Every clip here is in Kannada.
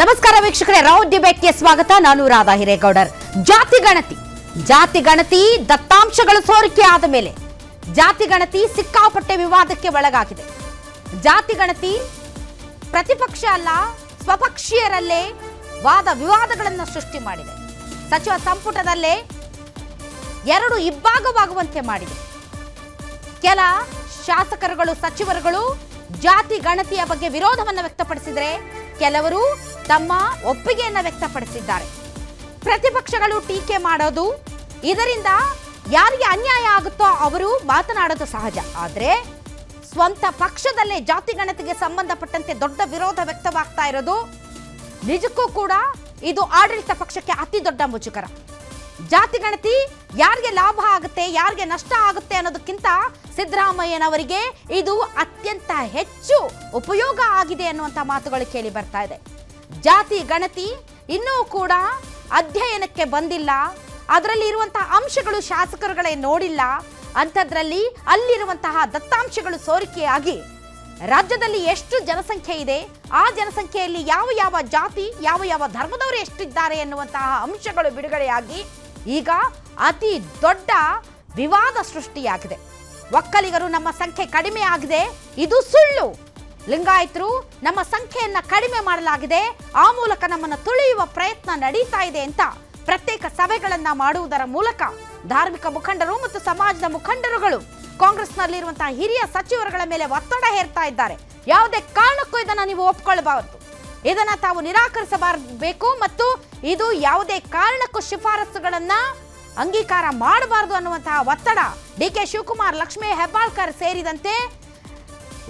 ನಮಸ್ಕಾರ ವೀಕ್ಷಕರೇ ರೌಡ್ ಡಿಬೇಟ್ಗೆ ಸ್ವಾಗತ. ನಾನು ರಾಧಾ ಹಿರೇಗೌಡರ್. ಜಾತಿ ಗಣತಿ. ಜಾತಿ ಗಣತಿ ದತ್ತಾಂಶಗಳು ಸೋರಿಕೆ ಆದ ಮೇಲೆ ಜಾತಿ ಗಣತಿ ಸಿಕ್ಕಾಪಟ್ಟೆ ವಿವಾದಕ್ಕೆ ಒಳಗಾಗಿದೆ. ಜಾತಿ ಗಣತಿ ಪ್ರತಿಪಕ್ಷ ಅಲ್ಲ, ಸ್ವಪಕ್ಷೀಯರಲ್ಲೇ ವಾದ ವಿವಾದಗಳನ್ನು ಸೃಷ್ಟಿ ಮಾಡಿದೆ. ಸಚಿವ ಸಂಪುಟದಲ್ಲೇ ಎರಡು ಇಬ್ಬಾಗವಾಗುವಂತೆ ಮಾಡಿದೆ. ಕೆಲ ಶಾಸಕರುಗಳು, ಸಚಿವರುಗಳು ಜಾತಿ ಗಣತಿಯ ಬಗ್ಗೆ ವಿರೋಧವನ್ನು ವ್ಯಕ್ತಪಡಿಸಿದರೆ ಕೆಲವರು ತಮ್ಮ ಒಪ್ಪಿಗೆಯನ್ನು ವ್ಯಕ್ತಪಡಿಸಿದ್ದಾರೆ. ಪ್ರತಿಪಕ್ಷಗಳು ಟೀಕೆ ಮಾಡೋದು ಇದರಿಂದ ಯಾರಿಗೆ ಅನ್ಯಾಯ ಆಗುತ್ತೋ ಅವರು ಮಾತನಾಡೋದು ಸಹಜ. ಆದರೆ ಸ್ವಂತ ಪಕ್ಷದಲ್ಲೇ ಜಾತಿ ಗಣತಿಗೆ ಸಂಬಂಧಪಟ್ಟಂತೆ ದೊಡ್ಡ ವಿರೋಧ ವ್ಯಕ್ತವಾಗ್ತಾ ಇರೋದು ನಿಜಕ್ಕೂ ಕೂಡ ಇದು ಆಡಳಿತ ಪಕ್ಷಕ್ಕೆ ಅತಿ ದೊಡ್ಡ ಮುಜುಗರ. ಜಾತಿ ಗಣತಿ ಯಾರಿಗೆ ಲಾಭ ಆಗುತ್ತೆ, ಯಾರಿಗೆ ನಷ್ಟ ಆಗುತ್ತೆ ಅನ್ನೋದಕ್ಕಿಂತ ಸಿದ್ದರಾಮಯ್ಯನವರಿಗೆ ಇದು ಅತ್ಯಂತ ಹೆಚ್ಚು ಉಪಯೋಗ ಆಗಿದೆ ಅನ್ನುವಂಥ ಮಾತುಗಳು ಕೇಳಿ ಬರ್ತಾ ಇದೆ. ಜಾತಿ ಗಣತಿ ಇನ್ನೂ ಕೂಡ ಅಧ್ಯಯನಕ್ಕೆ ಬಂದಿಲ್ಲ. ಅದರಲ್ಲಿ ಇರುವಂತಹ ಅಂಶಗಳು ಶಾಸಕರುಗಳೇ ನೋಡಿಲ್ಲ. ಅಂಥದ್ರಲ್ಲಿ ಅಲ್ಲಿರುವಂತಹ ದತ್ತಾಂಶಗಳು ಸೋರಿಕೆಯಾಗಿ. ರಾಜ್ಯದಲ್ಲಿ ಎಷ್ಟು ಜನಸಂಖ್ಯೆ ಇದೆ? ಆ ಜನಸಂಖ್ಯೆಯಲ್ಲಿ ಯಾವ ಯಾವ ಜಾತಿ, ಯಾವ ಯಾವ ಧರ್ಮದವರು ಎಷ್ಟಿದ್ದಾರೆ ಎನ್ನುವಂತಹ ಅಂಶಗಳು ಬಿಡುಗಡೆಯಾಗಿ ಈಗ ಅತಿ ದೊಡ್ಡ ವಿವಾದ ಸೃಷ್ಟಿಯಾಗಿದೆ. ಒಕ್ಕಲಿಗರು ನಮ್ಮ ಸಂಖ್ಯೆ ಕಡಿಮೆ ಆಗಿದೆ. ಇದು ಸುಳ್ಳು. ಲಿಂಗಾಯತರು, ನಮ್ಮ ಸಂಖ್ಯೆಯನ್ನ ಕಡಿಮೆ ಮಾಡಲಾಗಿದೆ. ಆ ಮೂಲಕ ನಮ್ಮನ್ನು ತುಳಿಯುವ ಪ್ರಯತ್ನ ನಡೀತಾ ಇದೆ ಅಂತ ಪ್ರತ್ಯೇಕ ಸಭೆಗಳನ್ನ ಮಾಡುವುದರ ಮೂಲಕ ಧಾರ್ಮಿಕ ಮುಖಂಡರು ಮತ್ತು ಸಮಾಜದ ಮುಖಂಡರುಗಳು ಕಾಂಗ್ರೆಸ್ನಲ್ಲಿರುವಂತಹ ಹಿರಿಯ ಸಚಿವರುಗಳ ಮೇಲೆ ಒತ್ತಡ ಹೇರ್ತಾ ಇದ್ದಾರೆ. ಯಾವುದೇ ಕಾರಣಕ್ಕೂ ಇದನ್ನ ನೀವು ಒಪ್ಕೊಳ್ಬಾರದು. ಇದನ್ನ ತಾವು ನಿರಾಕರಿಸಬಾರಬೇಕು ಮತ್ತು ಇದು ಯಾವುದೇ ಕಾರಣಕ್ಕೂ ಶಿಫಾರಸುಗಳನ್ನ ಅಂಗೀಕಾರ ಮಾಡಬಾರದು ಅನ್ನುವಂತಹ ಒತ್ತಡ ಡಿ ಕೆ ಶಿವಕುಮಾರ್, ಲಕ್ಷ್ಮೀ ಹೆಬ್ಬಾಳ್ಕರ್ ಸೇರಿದಂತೆ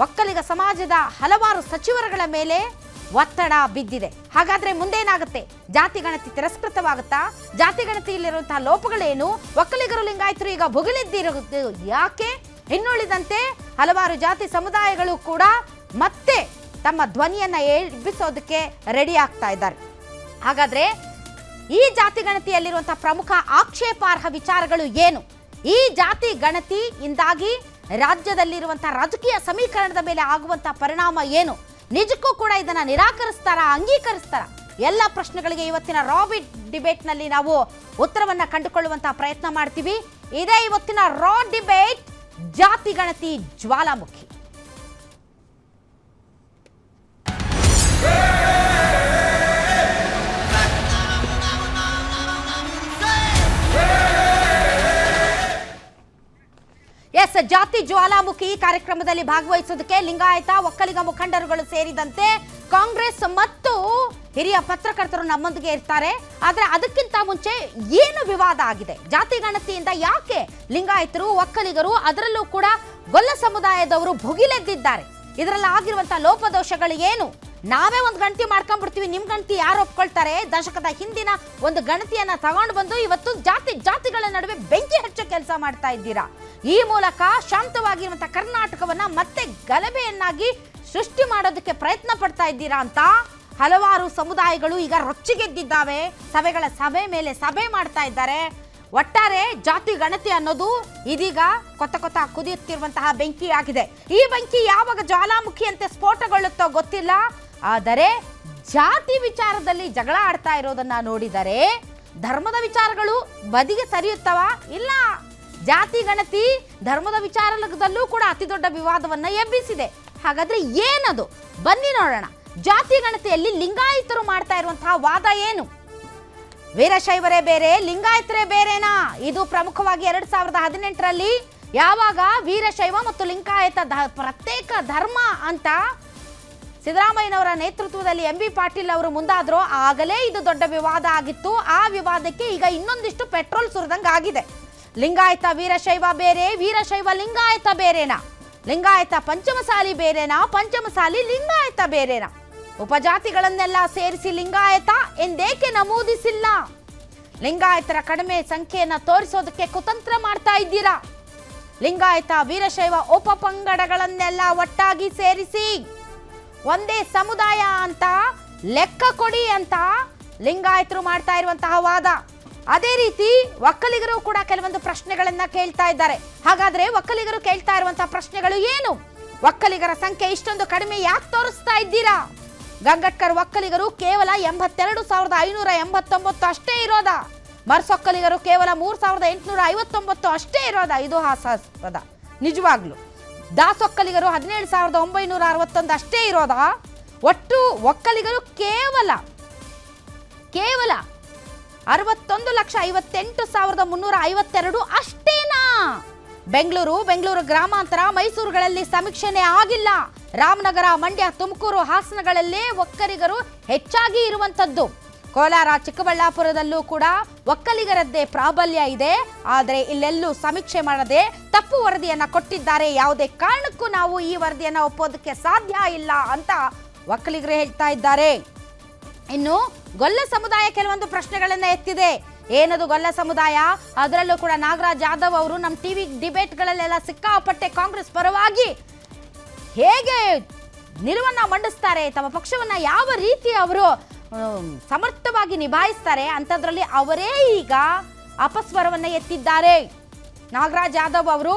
ಒಕ್ಕಲಿಗ ಸಮಾಜದ ಹಲವಾರು ಸಚಿವರುಗಳ ಮೇಲೆ ಒತ್ತಡ ಬಿದ್ದಿದೆ. ಹಾಗಾದ್ರೆ ಮುಂದೇನಾಗುತ್ತೆ? ಜಾತಿ ಗಣತಿ ತಿರಸ್ಕೃತವಾಗುತ್ತಾ? ಜಾತಿ ಗಣತಿಯಲ್ಲಿರುವಂತಹ ಲೋಪಗಳೇನು? ಒಕ್ಕಲಿಗರು ಲಿಂಗಾಯತರು ಈಗ ಭುಗಿಲಿದ್ದಿರುವುದು ಯಾಕೆ? ಇನ್ನುಳಿದಂತೆ ಹಲವಾರು ಜಾತಿ ಸಮುದಾಯಗಳು ಕೂಡ ಮತ್ತೆ ತಮ್ಮ ಧ್ವನಿಯನ್ನ ಎಬ್ಬಿಸೋದಕ್ಕೆ ರೆಡಿ ಆಗ್ತಾ ಇದ್ದಾರೆ. ಹಾಗಾದ್ರೆ ಈ ಜಾತಿ ಗಣತಿಯಲ್ಲಿರುವಂತಹ ಪ್ರಮುಖ ಆಕ್ಷೇಪಾರ್ಹ ವಿಚಾರಗಳು ಏನು? ಈ ಜಾತಿ ಗಣತಿಯಿಂದಾಗಿ ರಾಜ್ಯದಲ್ಲಿರುವಂತಹ ರಾಜಕೀಯ ಸಮೀಕರಣದ ಮೇಲೆ ಆಗುವಂಥ ಪರಿಣಾಮ ಏನು? ನಿಜಕ್ಕೂ ಕೂಡ ಇದನ್ನ ನಿರಾಕರಿಸ್ತಾರ, ಅಂಗೀಕರಿಸ್ತಾರ? ಎಲ್ಲ ಪ್ರಶ್ನೆಗಳಿಗೆ ಇವತ್ತಿನ ರಾಬಿಟ್ ಡಿಬೇಟ್ನಲ್ಲಿ ನಾವು ಉತ್ತರವನ್ನು ಕಂಡುಕೊಳ್ಳುವಂತಹ ಪ್ರಯತ್ನ ಮಾಡ್ತೀವಿ. ಇದೇ ಇವತ್ತಿನ ರಾ ಡಿಬೇಟ್ ಜಾತಿ ಗಣತಿ ಜ್ವಾಲಾಮುಖಿ. ಜಾತಿ ಜ್ವಾಲಾಮುಖಿ ಕಾರ್ಯಕ್ರಮದಲ್ಲಿ ಭಾಗವಹಿಸೋದಕ್ಕೆ ಲಿಂಗಾಯತ, ಒಕ್ಕಲಿಗ ಮುಖಂಡರುಗಳು ಸೇರಿದಂತೆ ಕಾಂಗ್ರೆಸ್ ಮತ್ತು ಹಿರಿಯ ಪತ್ರಕರ್ತರು ನಮ್ಮೊಂದಿಗೆ ಇರ್ತಾರೆ. ಆದರೆ ಅದಕ್ಕಿಂತ ಮುಂಚೆ ಏನು ವಿವಾದ ಆಗಿದೆ? ಜಾತಿ ಗಣತಿಯಿಂದ ಯಾಕೆ ಲಿಂಗಾಯತರು, ಒಕ್ಕಲಿಗರು ಅದರಲ್ಲೂ ಕೂಡ ಗೊಲ್ಲ ಸಮುದಾಯದವರು ಭುಗಿಲೆದ್ದಿದ್ದಾರೆ? ಇದರಲ್ಲಿ ಆಗಿರುವಂತಹ ಲೋಪದೋಷಗಳು ಏನು? ನಾವೇ ಒಂದು ಗಣತಿ ಮಾಡ್ಕೊಂಡ್ಬಿಡ್ತೀವಿ. ನಿಮ್ಮ ಗಣತಿ ಯಾರು ಒಪ್ಕೊಳ್ತಾರೆ? ದಶಕದ ಹಿಂದಿನ ಒಂದು ಗಣತಿಯನ್ನ ತಗೊಂಡು ಬಂದು ಇವತ್ತು ಜಾತಿ ಜಾತಿಗಳ ನಡುವೆ ಬೆಂಕಿ ಹಚ್ಚೋ ಕೆಲಸ ಮಾಡ್ತಾ ಇದ್ದೀರಾ? ಈ ಮೂಲಕ ಶಾಂತವಾಗಿರುವಂತಹ ಕರ್ನಾಟಕವನ್ನ ಮತ್ತೆ ಗಲಭೆಯನ್ನಾಗಿ ಸೃಷ್ಟಿ ಮಾಡೋದಕ್ಕೆ ಪ್ರಯತ್ನ ಪಡ್ತಾ ಇದ್ದೀರಾ ಅಂತ ಹಲವಾರು ಸಮುದಾಯಗಳು ಈಗ ರೊಚ್ಚಿಗೆದ್ದಿದ್ದಾವೆ. ಸಭೆಗಳ ಸಭೆ ಮೇಲೆ ಸಭೆ ಮಾಡ್ತಾ ಇದ್ದಾರೆ. ಒಟ್ಟಾರೆ ಜಾತಿ ಗಣತಿ ಅನ್ನೋದು ಇದೀಗ ಕೊತ್ತ ಕೊತ್ತ ಕುದಿಯುತ್ತಿರುವಂತಹ ಬೆಂಕಿ ಆಗಿದೆ. ಈ ಬೆಂಕಿ ಯಾವಾಗ ಜ್ವಾಲಾಮುಖಿಯಂತೆ ಸ್ಫೋಟಗೊಳ್ಳುತ್ತೋ ಗೊತ್ತಿಲ್ಲ. ಆದರೆ ಜಾತಿ ವಿಚಾರದಲ್ಲಿ ಜಗಳ ಆಡ್ತಾ ಇರೋದನ್ನ ನೋಡಿದರೆ ಧರ್ಮದ ವಿಚಾರಗಳು ಬದಿಗೆ ಸರಿಯುತ್ತವ? ಇಲ್ಲ. ಜಾತಿ, ಗಣತಿ, ಧರ್ಮದ ವಿಚಾರದಲ್ಲೂ ಕೂಡ ಅತಿ ದೊಡ್ಡ ವಿವಾದವನ್ನ ಎಬ್ಬಿಸಿದೆ. ಹಾಗಾದ್ರೆ ಏನದು? ಬನ್ನಿ ನೋಡೋಣ. ಜಾತಿ, ಗಣತಿಯಲ್ಲಿ ಲಿಂಗಾಯತರು ಮಾಡ್ತಾ ಇರುವಂತಹ ವಾದ ಏನು? ವೀರಶೈವರೇ ಬೇರೆ, ಲಿಂಗಾಯತರೇ ಬೇರೆನಾ? ಇದು ಪ್ರಮುಖವಾಗಿ ಎರಡು ಸಾವಿರದ ಹದಿನೆಂಟರಲ್ಲಿ ಯಾವಾಗ ವೀರಶೈವ ಮತ್ತು ಲಿಂಗಾಯತ ಪ್ರತ್ಯೇಕ ಧರ್ಮ ಅಂತ ಸಿದ್ದರಾಮಯ್ಯನವರ ನೇತೃತ್ವದಲ್ಲಿ ಎಂ ಬಿ ಪಾಟೀಲ್ ಅವರು ಮುಂದಾದರೂ ಆಗಲೇ ಇದು ದೊಡ್ಡ ವಿವಾದ ಆಗಿತ್ತು. ಆ ವಿವಾದಕ್ಕೆ ಈಗ ಇನ್ನೊಂದಿಷ್ಟು ಪೆಟ್ರೋಲ್ ಸುರಿದಂಗೆ ಆಗಿದೆ. ಲಿಂಗಾಯತ ವೀರಶೈವ ಬೇರೆ, ವೀರಶೈವ ಲಿಂಗಾಯತ ಬೇರೆನಾ? ಲಿಂಗಾಯತ ಪಂಚಮಸಾಲಿ ಬೇರೆನಾ? ಪಂಚಮಸಾಲಿ ಲಿಂಗಾಯತ ಬೇರೆನಾ? ಉಪಜಾತಿಗಳನ್ನೆಲ್ಲ ಸೇರಿಸಿ ಲಿಂಗಾಯತ ಎಂದೇಕೆ ನಮೂದಿಸಿಲ್ಲ? ಲಿಂಗಾಯತರ ಕಡಿಮೆ ಸಂಖ್ಯೆಯನ್ನ ತೋರಿಸೋದಕ್ಕೆ ಕುತಂತ್ರ ಮಾಡ್ತಾ ಇದ್ದೀರಾ? ಲಿಂಗಾಯತ ವೀರಶೈವ ಉಪಪಂಗಡಗಳನ್ನೆಲ್ಲ ಒಟ್ಟಾಗಿ ಸೇರಿಸಿ. ಒಂದೇ ಸಮುದಾಯ ಅಂತ, ಲೆಕ್ಕ ಕೊಡಿ ಅಂತ ಲಿಂಗಾಯತರು ಮಾಡ್ತಾ ಇರುವಂತಹ ವಾದ. ಅದೇ ರೀತಿ ಒಕ್ಕಲಿಗರು ಕೂಡ ಕೆಲವೊಂದು ಪ್ರಶ್ನೆಗಳನ್ನ ಕೇಳ್ತಾ ಇದ್ದಾರೆ. ಹಾಗಾದ್ರೆ ಒಕ್ಕಲಿಗರು ಕೇಳ್ತಾ ಇರುವಂತಹ ಪ್ರಶ್ನೆಗಳು ಏನು? ಒಕ್ಕಲಿಗರ ಸಂಖ್ಯೆ ಇಷ್ಟೊಂದು ಕಡಿಮೆ ಯಾಕೆ ತೋರಿಸ್ತಾ ಇದ್ದೀರಾ? ಗಂಗಟ್ಕರ್ ಒಕ್ಕಲಿಗರು ಕೇವಲ ಎಂಬತ್ತೆರಡು ಸಾವಿರದ ಐನೂರ ಎಂಬತ್ತೊಂಬತ್ತು ಅಷ್ಟೇ ಇರೋದ. ಮರ್ಸೊಕ್ಕಲಿಗರು ಕೇವಲ ಮೂರು ಸಾವಿರದ ಎಂಟುನೂರ ಐವತ್ತೊಂಬತ್ತು ಅಷ್ಟೇ ಇರೋದ. ಇದು ಹಾಸ್ಯಾಸ್ಪದ. ನಿಜವಾಗ್ಲು. ದಾಸೊಕ್ಕಲಿಗರು ಹದಿನೇಳು ಸಾವಿರದ ಒಂಬೈನೂರ ಅರವತ್ತೊಂದು ಅಷ್ಟೇ ಇರೋದ. ಒಟ್ಟು ಒಕ್ಕಲಿಗರು ಕೇವಲ ಕೇವಲ ಅರವತ್ತೊಂದು ಲಕ್ಷ ಐವತ್ತೆಂಟು ಸಾವಿರದ ಮುನ್ನೂರ ಐವತ್ತೆರಡು ಅಷ್ಟೇನಾ? ಬೆಂಗಳೂರು ಬೆಂಗಳೂರು ಗ್ರಾಮಾಂತರ, ಮೈಸೂರುಗಳಲ್ಲಿ ಸಮೀಕ್ಷೆನೇ ಆಗಿಲ್ಲ. ರಾಮನಗರ, ಮಂಡ್ಯ, ತುಮಕೂರು ಹಾಸನಗಳಲ್ಲೇ ಒಕ್ಕಲಿಗರು ಹೆಚ್ಚಾಗಿ ಇರುವಂಥದ್ದು. ಕೋಲಾರ ಚಿಕ್ಕಬಳ್ಳಾಪುರದಲ್ಲೂ ಕೂಡ ಒಕ್ಕಲಿಗರದ್ದೇ ಪ್ರಾಬಲ್ಯ ಇದೆ. ಆದರೆ ಇಲ್ಲೆಲ್ಲೂ ಸಮೀಕ್ಷೆ ಮಾಡದೆ ತಪ್ಪು ವರದಿಯನ್ನ ಕೊಟ್ಟಿದ್ದಾರೆ. ಯಾವುದೇ ಕಾರಣಕ್ಕೂ ನಾವು ಈ ವರದಿಯನ್ನ ಒಪ್ಪೋದಕ್ಕೆ ಸಾಧ್ಯ ಇಲ್ಲ ಅಂತ ಒಕ್ಕಲಿಗರು ಹೇಳ್ತಾ ಇದ್ದಾರೆ. ಇನ್ನು ಗೊಲ್ಲ ಸಮುದಾಯ ಕೆಲವೊಂದು ಪ್ರಶ್ನೆಗಳನ್ನ ಎತ್ತಿದೆ. ಏನದು ಗೊಲ್ಲ ಸಮುದಾಯ? ಅದರಲ್ಲೂ ಕೂಡ ನಾಗರಾಜ್ ಯಾದವ್ ಅವರು ನಮ್ಮ ಟಿವಿ ಡಿಬೇಟ್ಗಳಲ್ಲೆಲ್ಲ ಸಿಕ್ಕಾಪಟ್ಟೆ ಕಾಂಗ್ರೆಸ್ ಪರವಾಗಿ ಹೇಗೆ ನಿಲುವನ್ನ ಮಂಡಿಸ್ತಾರೆ? ತಮ್ಮ ಪಕ್ಷವನ್ನ ಯಾವ ರೀತಿ ಅವರು ಸಮರ್ಥವಾಗಿ ನಿಭಾಯಿಸ್ತಾರೆ. ಅಂಥದ್ರಲ್ಲಿ ಅವರೇ ಈಗ ಅಪಸ್ವರವನ್ನು ಎತ್ತಿದ್ದಾರೆ. ನಾಗರಾಜ್ ಯಾದವ್ ಅವರು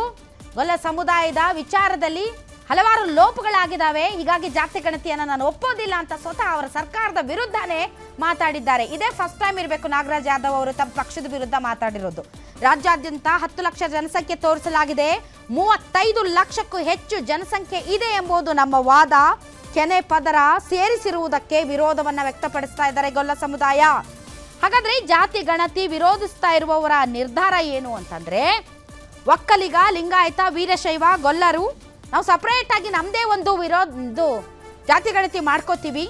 ಗೊಲ್ಲ ಸಮುದಾಯದ ವಿಚಾರದಲ್ಲಿ ಹಲವಾರು ಲೋಪಗಳಾಗಿದ್ದಾವೆ. ಹೀಗಾಗಿ ಜಾತಿ ಗಣತಿಯನ್ನು ನಾನು ಒಪ್ಪೋದಿಲ್ಲ ಅಂತ ಸ್ವತಃ ಅವರ ಸರ್ಕಾರದ ವಿರುದ್ಧನೇ ಮಾತಾಡಿದ್ದಾರೆ. ಇದೇ ಫಸ್ಟ್ ಟೈಮ್ ಇರಬೇಕು ನಾಗರಾಜ್ ಯಾದವ್ ಅವರು ತಮ್ಮ ಪಕ್ಷದ ವಿರುದ್ಧ ಮಾತಾಡಿರೋದು. ರಾಜ್ಯಾದ್ಯಂತ ಹತ್ತು ಲಕ್ಷ ಜನಸಂಖ್ಯೆ ತೋರಿಸಲಾಗಿದೆ. ಮೂವತ್ತೈದು ಲಕ್ಷಕ್ಕೂ ಹೆಚ್ಚು ಜನಸಂಖ್ಯೆ ಇದೆ ಎಂಬುದು ನಮ್ಮ ವಾದ. ಕೆನೆ ಪದರ ಸೇರಿಸಿರುವುದಕ್ಕೆ ವಿರೋಧವನ್ನ ವ್ಯಕ್ತಪಡಿಸ್ತಾ ಇದ್ದಾರೆ ಗೊಲ್ಲ ಸಮುದಾಯ. ಹಾಗಾದ್ರೆ ಜಾತಿ ಗಣತಿ ವಿರೋಧಿಸ್ತಾ ಇರುವವರ ನಿರ್ಧಾರ ಏನು ಅಂತಂದ್ರೆ, ಒಕ್ಕಲಿಗ, ಲಿಂಗಾಯತ, ವೀರಶೈವ, ಗೊಲ್ಲರು, ನಾವು ಸಪರೇಟ್ ಆಗಿ ನಮ್ಮದೇ ಒಂದು ವಿರೋಧ ಜಾತಿ ಗಣತಿ ಮಾಡ್ಕೋತೀವಿ.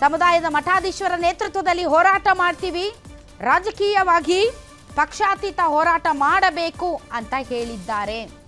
ಸಮುದಾಯದ ಮಠಾಧೀಶ್ವರ ನೇತೃತ್ವದಲ್ಲಿ ಹೋರಾಟ ಮಾಡ್ತೀವಿ. ರಾಜಕೀಯವಾಗಿ ಪಕ್ಷಾತೀತ ಹೋರಾಟ ಮಾಡಬೇಕು ಅಂತ ಹೇಳಿದ್ದಾರೆ.